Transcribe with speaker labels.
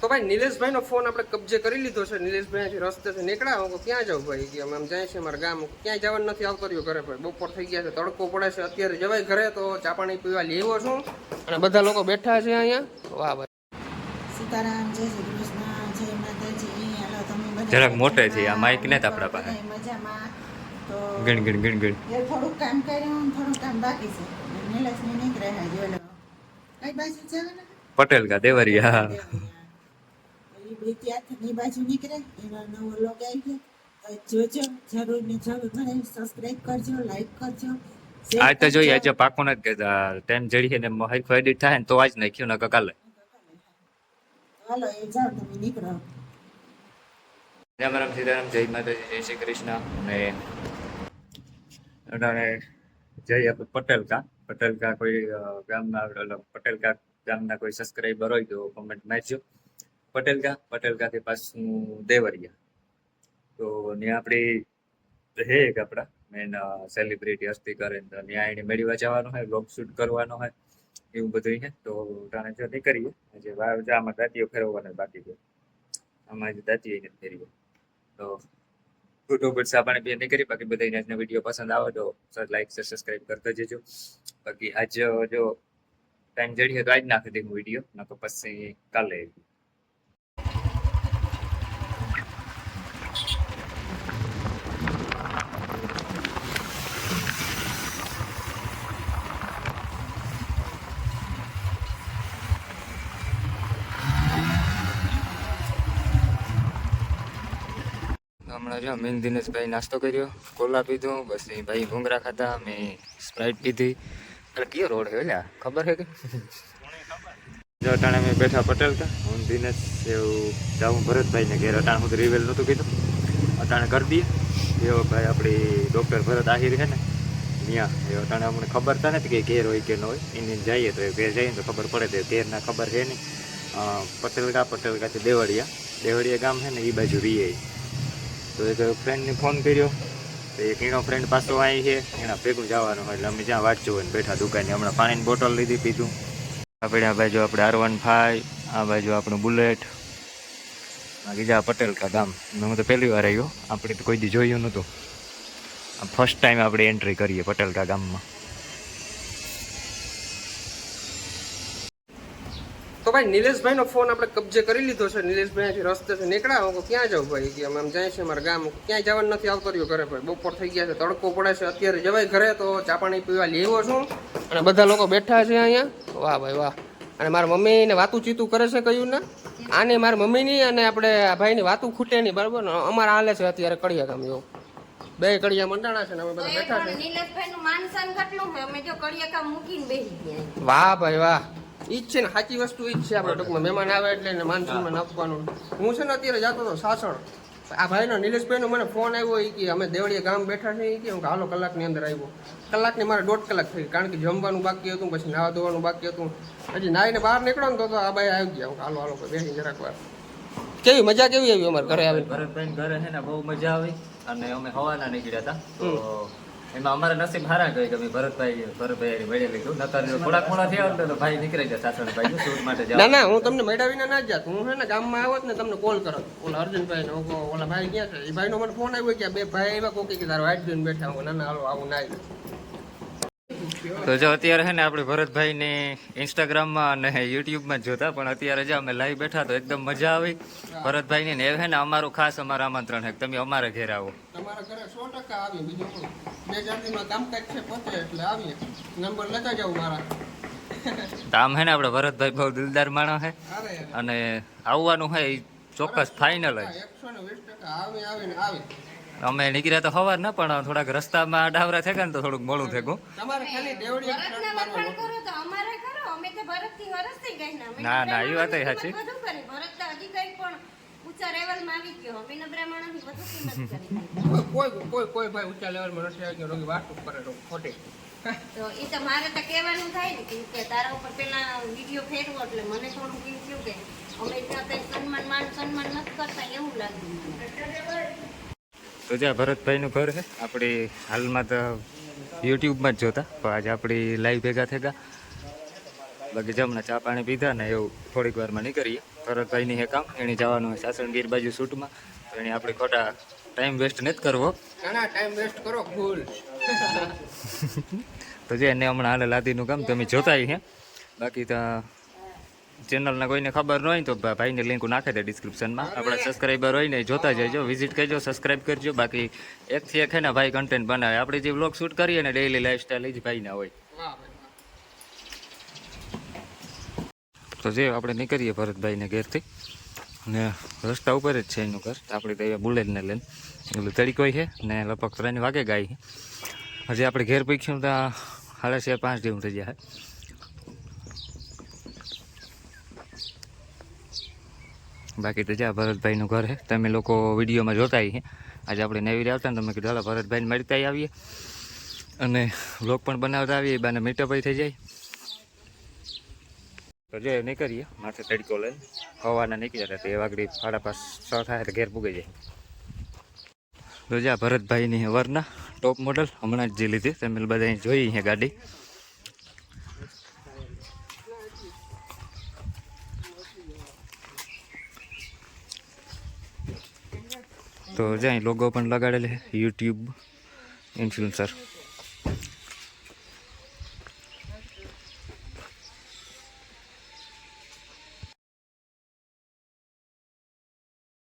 Speaker 1: તો ભાઈ નિલેશભાઈનો ફોન આપણે કબજે કરી લીધો છે. નિલેશભાઈ રસ્તે રસ્તેથી નીકળ્યા. હું ક્યાં જાઉં ભાઈ? કે અમે આમ જાય છે મારા ગામ. ક્યાંય જવાનું નથી આવતો રહ્યો ઘરે ભાઈ. બપોર થઈ ગયા છે તડકો પડે છે. અત્યારે જવાય ઘરે તો ચા પાણી પીવા લેવો છું. અને બધા લોકો બેઠા છે અહીંયા. વાહ ભાઈ.
Speaker 2: સીતારામ જય શ્રી કૃષ્ણ જય માતાજી. હાલો તમે
Speaker 3: જરાક મોટે છે, આ માઇક ને આપણા પાસે.
Speaker 2: મજામાં? તો
Speaker 3: ગણ ગણ ગણ ગણ.
Speaker 2: થોડું કામ કર્યું થોડું કામ બાકી છે. નીલેશની નીકળે છે જો લો કઈ બાજુ જવાના?
Speaker 3: પટેલ કા દેવરિયા.
Speaker 2: એ બે ત્યાંથી બાજુ નીકળે એનો નવો લોગ આવી ગયો. જોજો જરૂર ને જરૂર મને સબસ્ક્રાઇબ કરજો લાઈક કરજો આ
Speaker 3: આજ તો જોઈએ. આજે પાકું નથી કહેતા. ટાઈમ જડીએ ને હરખું એડિટ થાય ને તો આજ નાખ્યું ન કાલે.
Speaker 2: હાલો એ જાઓ તમે નીકળો.
Speaker 3: રામ રામ સીતારામ જય માતાજી જય શ્રી કૃષ્ણ. અને અટાણે જય આપણે પટેલ કા પટેલ કા કોઈ ગામના પટેલ કા ગામના કોઈ સબસ્ક્રાઈબર હોય તો કોમેન્ટ મારજો. પટેલ પટેલકાથી પટેલ પાછું દેવરિયા. તો ત્યાં આપણી હે એક આપણા મેન સેલિબ્રિટી હસ્તી કરે તો ત્યાં એને મેળવા જવાનું હોય બ્લોગ શૂટ કરવાનો હોય, એવું બધું છે તો ટાણે જો નીકળીએ. આજે વાર આમાં દાંતીઓ ફેરવવાના બાકી છે. આમાં આજે દાંતીઓ એને ફેરવી તો ફોટો પર આપણે બે નહીં કરી બાકી બધા આજનો વીડિયો પસંદ આવે તો લાઈક સર સબસ્ક્રાઇબ કરતા જજો. બાકી આજ, જો ટાઈમ જડીએ તો આજ નાખી દઉં વીડિયો. નકર પછી કાલે જો મેં દિનેશભાઈ નાસ્તો કર્યો, કોલા પીધું બસ એ ભાઈ ભૂંગરા ખાધા, મેં સ્પ્રાઇટ પીધી અરે કયો રોડ હે એટલે ખબર છે કે? જો અટાણે મેં બેઠા પટેલ કા. હું દિનેશ એવું જાઉં ભરતભાઈને ઘેર. અટાણે હું રિવેલ નહોતું કીધું. અટાણે કરી દઈએ. એવો ભાઈ આપણી ડૉક્ટર ભરત આહિર છે ને ત્યાં એવો અટાણે અમને ખબર તો નથી કે ઘેર હોય કે ન હોય. એને જઈએ તો ઘેર જઈએ તો ખબર પડે તો ઘેરના ખબર છે નહીં. પટેલગા પટેલકા પટેલકાથી દેવળિયા. દેવળિયા ગામ છે ને એ બાજુ રહીએ તો એક ફ્રેન્ડને ફોન કર્યો. તો એક એનો ફ્રેન્ડ પાછો આવી છે. એના ભેગું જવાનું હોય એટલે અમે જ્યાં વાટ જોઈને બેઠા દુકાને હમણાં પાણીની બોટલ લીધી પીધું. આપણે આ બાજુ આપણે આર વન ફાઈવ આ બાજુ આપણું બુલેટ બીજા પટેલ કા ગામ. હું તો પહેલી વાર આવ્યો આપણે તો કોઈ દી જોયું નહોતું. ફર્સ્ટ ટાઈમ આપણે એન્ટ્રી કરીએ પટેલ કા ગામમાં.
Speaker 1: તો ભાઈ નિલેશભાઈનો ફોન આપણે કબજે કરી લીધો છે. નિલેશભાઈ અહીંથી રસ્તેથી નીકળ્યા. હું ક્યાં જાઉં ભાઈ? કે અમે આમ જાય છે મારા ગામ. ક્યાંય જવાનું નથી આવતો રહ્યો ઘરે ભાઈ. બપોર થઈ ગયા છે તડકો પડે છે. અત્યારે જવાય ઘરે તો ચા પાણી પીવા લેવો છું. અને બધા લોકો બેઠા છે અહીંયા. વાહ ભાઈ વાહ. અને મારા મમ્મીને વાતું ચીતું કરે છે કયું ને? આને મારા મમ્મીની અને આપણે આ ભાઈની વાતું ખૂટે નહીં બરાબર? ને અમારે હાલે છે અત્યારે કડિયા કામ એવું. બે કડિયા મંડાણા છે ને અમે બધા બેઠા છે.
Speaker 4: નીલેશભાઈનું માનસાન કેટલું હોય અમે જો કડિયા કામ મૂકીને બેસી ગયા.
Speaker 1: વાહ ભાઈ વાહ. ઈ જ છે ને સાચી વસ્તુ ઈ જ છે આપણે ટૂંકમાં. મહેમાન આવે એટલે એને માન સન્માન આપવાનું હું છે ને અત્યારે જતો હતો સાસણ. આ ભાઈનો નિલેશભાઈનો મને ફોન આવ્યો એ કે અમે દેવળીએ ગામ બેઠા છે એ કે. હું હાલો કલાકની અંદર આવ્યો. કલાકની મારે દોઢ કલાક થઈ કારણ કે જમવાનું બાકી હતું પછી નાવા ધોવાનું બાકી હતું. હજી નાહીને બહાર નીકળો ને તો આ ભાઈ આવી ગયા. હું હાલો હાલો બેસી જરાક વાર. કેવી મજા કેવી આવી અમારે ઘરે આવી
Speaker 3: ભરતભાઈ ઘરે છે ને બહુ મજા આવી. અને અમે હવાના નીકળ્યા હતા. તો એમાં અમારા નસીબ હારા ગઈ કે ભરતભાઈ ભરતભાઈ મળી લીધું. નતર થોડા થોડા થયા તો ભાઈ નીકળી જાય સાસણભાઈ. શૂટ માટે
Speaker 1: ના ના હું તમને મેળા વિના ના જાત. હું હે ને ગામમાં આવત ને તમને કોલ કરત ઓલા અર્જુનભાઈ ને ઓલા ભાઈ ક્યાં છે? એ ભાઈનો મને ફોન આવ્યો કે બે ભાઈ એવા કોકી કે તારો વાઈટ જોઈને બેઠા. હું ના ના હાલો આવું ના
Speaker 3: તો જો અત્યારે છે ને આપણે ભરતભાઈ ને ઇન્સ્ટાગ્રામમાં અને યુટ્યુબમાં જોતા પણ અત્યારે જે અમે લાઈવ બેઠા તો એકદમ મજા આવી. ભરતભાઈ ને છે ને અમારું ખાસ અમારું આમંત્રણ હે તમે અમારા ઘેર આવો.
Speaker 1: તમારા ઘરે સો ટકા આવી બીજું શું? બે ચાર કામકાજ છે પતે એટલે આવીએ. નંબર લેતા જાવ મારા.
Speaker 3: આમ છે ને આપણે ભરતભાઈ બહુ દિલદાર માણસ છે અને આવવાનું હોય એ ચોક્કસ ફાઇનલ જ. અમે નીકળ્યા તો સવાર ના પણ થોડાક રસ્તામાં ડાવરા થયા ને તો થોડુંક મોડું થયું
Speaker 1: તમારે ખાલી દેવડી
Speaker 4: ભરતના વખાણ કરો તો અમારે કરો. અમે તો ભરતથી વરસ થઈ ગઈ ને
Speaker 3: ના, એ વાત સાચી.
Speaker 4: માણસથી વધુ કરી ભરત તો હજી કંઈક પણ ઊંચા લેવલમાં આવી ગયો. અમે માણસની વધુ કિંમત કરી
Speaker 1: કોઈ કોઈ કોઈ ભાઈ ઊંચા લેવલમાં નથી આવી ગયો રોગી વાત કરે તો ખોટી.
Speaker 4: તો એ તો મારે તો કહેવાનું થાય ને કે તારા ઉપર પેલા વીડિયો ફેરવો એટલે મને થોડું કેમ થયું કે અમે ત્યાં કંઈ સન્માન માન સન્માન નથી કરતા એવું લાગ્યું
Speaker 3: તો જ્યાં ભરતભાઈનું ઘર છે આપણી હાલમાં તો યુટ્યુબમાં જ જોતા પણ આજે આપણી લાઈવ ભેગા થયા બાકી જમણા ચા પાણી પીધા ને એવું થોડીક વારમાં નીકળીએ. ભરતભાઈની હે કામ. એને જવાનું હોય સાસણગીર બાજુ શૂટમાં તો એને આપણે ખોટા ટાઈમ વેસ્ટ નથી કરવો.
Speaker 1: ઘણા ટાઈમ વેસ્ટ કરો ભૂલ.
Speaker 3: તો જે એને હમણાં હાલે લાદીનું કામ તમે જોતા હે. બાકી તો ચેનલના કોઈને ખબર ન હોય તો ભાઈની લિંક નાખે દે ડિસ્ક્રિપ્શનમાં આપણા સબસ્ક્રાઈબર હોય ને જોતા જજો વિઝિટ કરજો સબસ્ક્રાઈબ કરજો. બાકી એકથી એક હે ને ભાઈ કન્ટેન્ટ બનાવે. આપણે જે બ્લોગ શૂટ કરીએ ને ડેઈલી લાઈફસ્ટાઈલ એ જ ભાઈના હોય
Speaker 1: વાહ ભાઈ વાહ.
Speaker 3: તો જે આપણે નીકળીએ ભરતભાઈને ઘેરથી ને રસ્તા ઉપર જ છે એનું ઘર. આપણે તો બુલેટને લઈને એટલે તડીકો છે, ને લગભગ ત્રણ વાગે ગાય છે. હજી આપણે ઘેર પીખ્યું તો સાડા છે પાંચ જેવું થઈ જાય બાકી તો જ્યાં ભરતભાઈનું ઘર છે. તમે લોકો વિડીયોમાં જોતા છે આજે આપણે નેવી આવતા ને તમે કીધું, હાલો, ભરતભાઈને મળતા આવીએ. અને બ્લોગ પણ બનાવતા આવીએ બાને મીટઅપ થઈ જાય. તો નહીં નીકળીએ. માથે તડકો લઈને. હવાના નીકળ્યા હતા તે વાગડી સાડા પાંચ છ થાય તો ઘેર પૂગી જાય. તો જ્યાં ભરતભાઈની વરના ટોપ મોડલ હમણાં જ જે લીધી તમે બધા જોઈ અહીંયા ગાડી. તો જ્યાં લોગો પણ લગાડેલ છે યુટ્યુબ ઇન્ફ્લુએન્સર